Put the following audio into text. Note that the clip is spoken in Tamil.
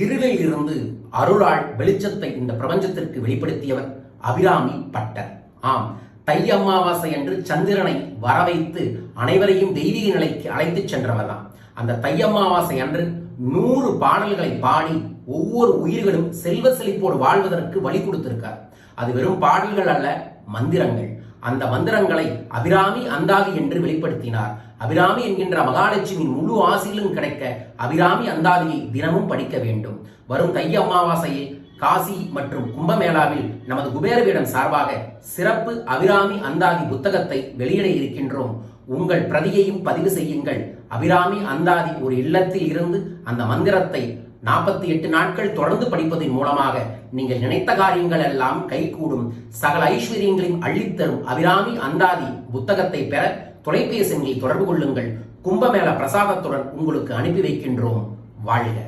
இருளில் இருந்து அருளால் வெளிச்சத்தை இந்த பிரபஞ்சத்திற்கு வெளிப்படுத்தியவர் அபிராமி பட்டர். ஆம் தை அமாவாசை அன்று சந்திரனை வரவைத்து அனைவரையும் தெய்வீக நிலைக்கு அழைத்துச் சென்றவர்தான். அந்த தை அமாவாசை அன்று நூறு பாடல்களை பாடி ஒவ்வொரு உயிர்களும் செல்வ செழிப்போடு வாழ்வதற்கு வழி கொடுத்திருக்கார். அது வெறும் பாடல்கள் அல்ல மந்திரங்கள். அந்த மந்திரங்களை அபிராமி அந்தாதி என்று வெளிப்படுத்தினார். அபிராமி என்கின்ற மகாலட்சுமியின் முழு ஆசையிலும் கிடைக்க அபிராமி அந்தாதியை தினமும் படிக்க வேண்டும். வரும் தை அமாவாசையில் காசி மற்றும் கும்பமேளாவில் நமது குபேரவிடம் சார்பாக சிறப்பு அபிராமி அந்தாதி புத்தகத்தை வெளியிட இருக்கின்றோம். உங்கள் பிரதியையும் பதிவு செய்யுங்கள். அபிராமி அந்தாதி ஒரு இல்லத்தில் இருந்து அந்த மந்திரத்தை நாற்பத்தி எட்டு நாட்கள் தொடர்ந்து படிப்பதன் மூலமாக நீங்கள் நினைத்த காரியங்கள் எல்லாம் கைகூடும். சகல ஐஸ்வர்யங்களையும் அள்ளித்தரும் அபிராமி அந்தாதி புத்தகத்தை பெற தொலைபேசி தொடர்பு கொள்ளுங்கள். கும்பமேள பிரசாதத்துடன் உங்களுக்கு அனுப்பி வைக்கின்றோம். வாழ்க.